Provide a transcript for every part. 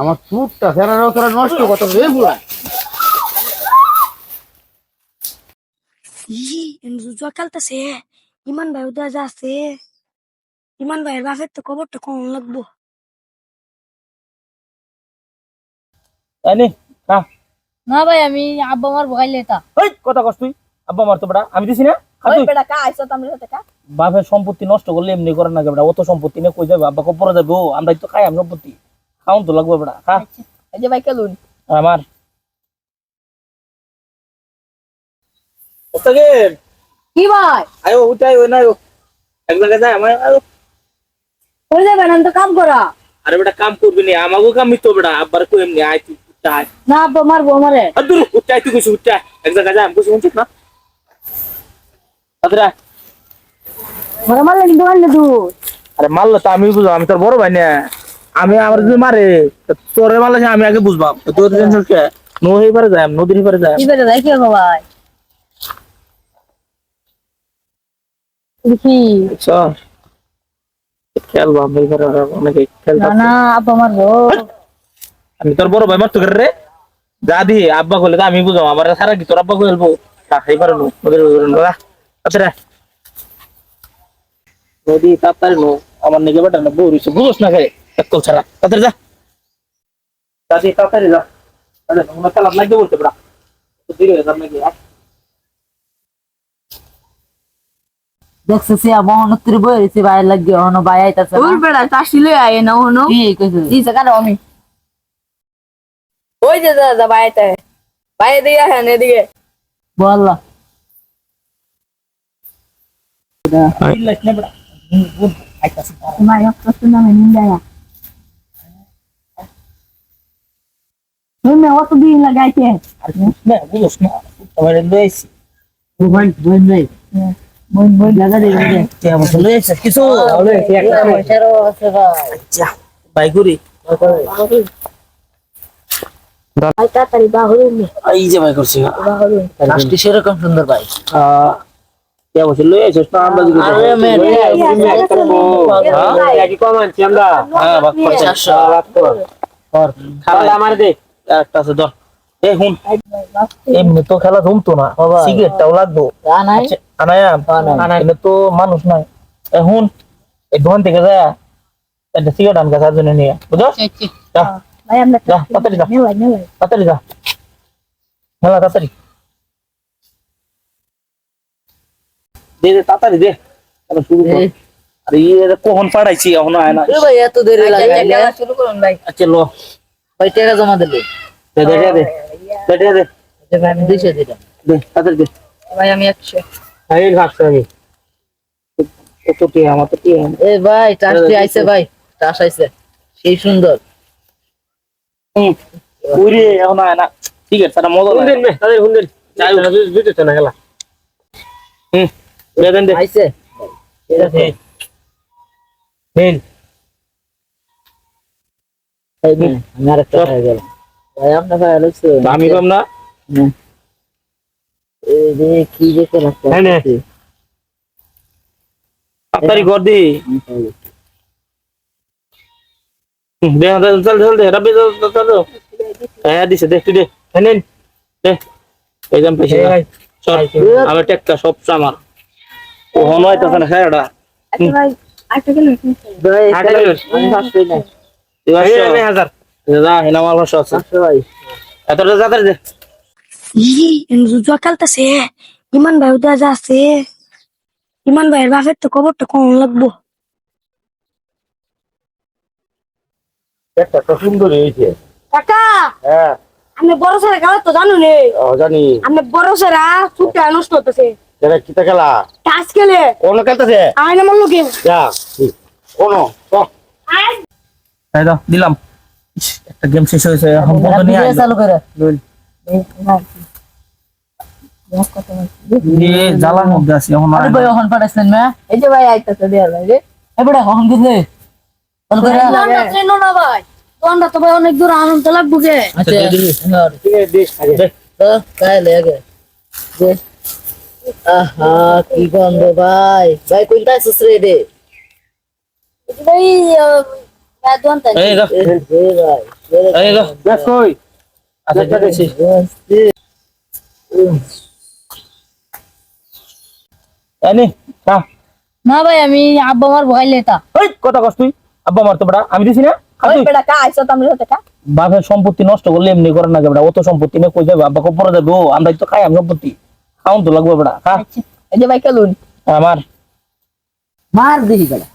আমার চুটটা ফেরারও তোরা নষ্ট কত রে বুড়া। ই জুজুয়া খেলতেছে। ইমান ভাই উদা যাচ্ছে। ইমান ভাইয়ের বাপের তো খবরটা কম লাগবো। এনে না না ভাই আমি আব্বা আমার ভয় তা। ওই কথা কস তুই। আব্বা মার তো বেটা আমি দিছি না? ওই তুই। বেটা কা আইছো তুমি সাথে কা। বাপের সম্পত্তি নষ্ট করলে এমনি করে না বেটা অত সম্পত্তি নিয়ে কই যাবে? আব্বা কপরে যাবে ও আমরা তো খাই আমি সম্পত্তি। খাওন তো লাগবে বেটা খা এই যে ভাই কেলুন আমার ওটাকে কি ভাই আয়ো উঠাই ওই না এক জায়গায় যায় আমার আয়ো। কই যাবেন আমি তো কাম করা আরে বেটা কাম করবি না আমাকেও কাম তো বেটা আব্বার কই এমনি আয় তুই উঠাই না আব্বা মারবো আমারে আর দূর উঠাই তুই কইছিস উঠাই এক জায়গায় যায় আমি কইছি উঠিস না আদরা মারা মারলে কিন্তু মারলে দু আরে মারলো তো আমি বুঝব আমি তোর বড় ভাই না আমি আমার যদি মারে তোরে মারলে আমি আগে বুঝবাম। তোর টেনশন কে? নদীর পারে যাই নদীর পারে যাই। কি বেটা দেখি গো ভাই? দেখি চল। খেলব আমি এবারে অনেকে না না আব্বা মারবো আমি তোর বড় ভাই মারতো রে। যা দি আব্বা কইলে তো আমি বুঝাম আমার সারা কি তোর আব্বা কইলবো তা খাই পারে নো নদীর দাদা আচ্ছা নদী তাড়াতাড়ি নো আমার নিকে বেটা না বউ রইছে বুঝোস না খাই এক কল ছাড়া তাড়াতাড়ি যা দাদি তাড়াতাড়ি যা আরে আমরা খেলা লাগবে বলতে বেটা তো ধীরে যা নাকি দেখছ সে মহনত্তর বই রয়েছে বাইরে লাগবে অন্য বাই আইতাছে ওই বেটা কাশি লই আয় না হনো কি কইছে দিছে কারও আমি ওই যে দাদা বাইতে বাইরে দিয়ে হ্যাঁ এদিকে বল লাইট না বেটা বুন আইতাছে তোমার একটা নামে নিন্দায়া তুমি অত দিন লাগাইছে আর না বুঝোস না আমার লইছি বই বই নাই বই বই লাগা দে দে তে আমার লইছে কিছু লইছি একটা পয়সারও আছে ভাই যা বাই করি ভাই তাড়াতাড়ি বাহুরে নে এই যে বাই করছি বাহুরে কাজটি সেরকম সুন্দর ভাই কে বসে লই আছিস না আমরা দিকে আরে মেয়ে কি কম আনছি আমরা হ্যাঁ বাক করে চারশো। বাক কর কর খালা আমার দে একটা আছে ধর। এ হুন। এমনি তো খেলা জমতো না। সিগারেটটাও লাগবো। নাই। আচ্ছা, আনায়াম আনায়ামে তো মানুষ নাই। এখন এই দোকান থেকে যা। একটা সিগারেট আনকা তার জন্য নিয়ে বুঝো তাড়াতাড়ি যা। তাড়াতাড়ি যা। মেলা তাড়াতাড়ি। দে দে তাড়াতাড়ি দে। শুরু কর। আরে ইয়ে কখন পাঠাইছি এখনও আয় না। এ ভাই এত দেরি লাগে। শুরু করুন ভাই। আচ্ছা লো। ভাই টাকা জমা দিলে? দে দে দে দে। দে দে দে। যে ভাই আমি দুইশো দিলাম। দে তাড়াতাড়ি দে। ভাই আমি একশো। এই ভাগছে আমি। কত টি আমার তো টি এ ভাই টাসটি আইছে ভাই টাস আইছে। সেই সুন্দর। উড়ে এখনও আয় না। ঠিক আছে তারা মজা হুন্দিন তাদের হুন্দিন যাই বুঝতে না খেলা। হুম দে দেন দে। আইছে। দেন। আমি হয়ে ভাই আপনার ভাই লাগছে আমি পাম না? এই যে কি দেখে রাখতে হ্যাঁ, নে। দি। দে দে চল চল দে রবি চল চল চল হ্যাঁ দিছে দে তুই দে। নেন। দে। এই যাম পয়সা চল আমি টেক্কা সব আমার ও হনো আইতাছে না ভাই আরেকটা গেল ভাই আগে লাগবে। আমি ফার্স্ট না ইমান ভাই উদা যাচ্ছে। ইমান ভাইয়ের বাপের তো খবরটা কম লাগবো? একটা তো সুন্দর হয়েছে কাকা! হ্যাঁ। আমি বড় ছেলে খেলা তো জানো নে। জানি। আমি বড় ছেলেরা ছুটে নষ্ট হতেছে কিতা খেলা? টাচ খেলে। কোন খেলতেছে? আয় না মারলো কে যা কোন? এই দাও দিলাম। একটা গেম শেষ হয়েছে এখন বন্ধ নিয়ে আসবে চালু করে। জ্বালার মধ্যে আছি এখন আরে ভাই ওখান পাঠাইছেন মে এই যে ভাই আইতাছে দেয়ার ভাই রে। এ বড় ওখান গেছে চালু করে। দোকানটা চেনো না ভাই। দোকানটা তো ভাই অনেক দূর আনন্দ লাগবো কে আচ্ছা দে তো তাই লেগে যে আহা কি গন্ধ ভাই। ভাই কোনটা আছিস রে রে ভাই নে। না ভাই আমি আব্বা আমার ভয় লেতা কথা কস তুই আব্বা তো আমি দিছি না বাপের সম্পত্তি নষ্ট করলে এমনি করে না বেটা অত সম্পত্তি নিয়ে কই যাবে আব্বা পরে যাবে ও আমরা তো খাই আমি সম্পত্তি খাওন তো লাগবে বেটা খা এই যে ভাই কেলুন আমার মার দিহি বেটা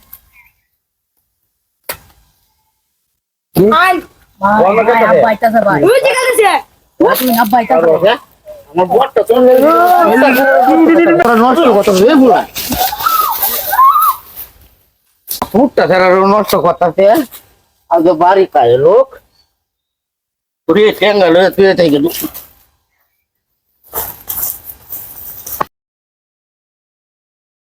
আই কোন ভাই কাছে? আব্বা আইতাছে ভাই। তুমি আব্বা আইতাছে আমার বটটা তো নষ্ট কত রে বুড়া ফুটটা তারা নষ্ট করতেছে। আজ বাড়ি কায় লোক। তুই ঠেঙ্গা লয়ে তুই থেকে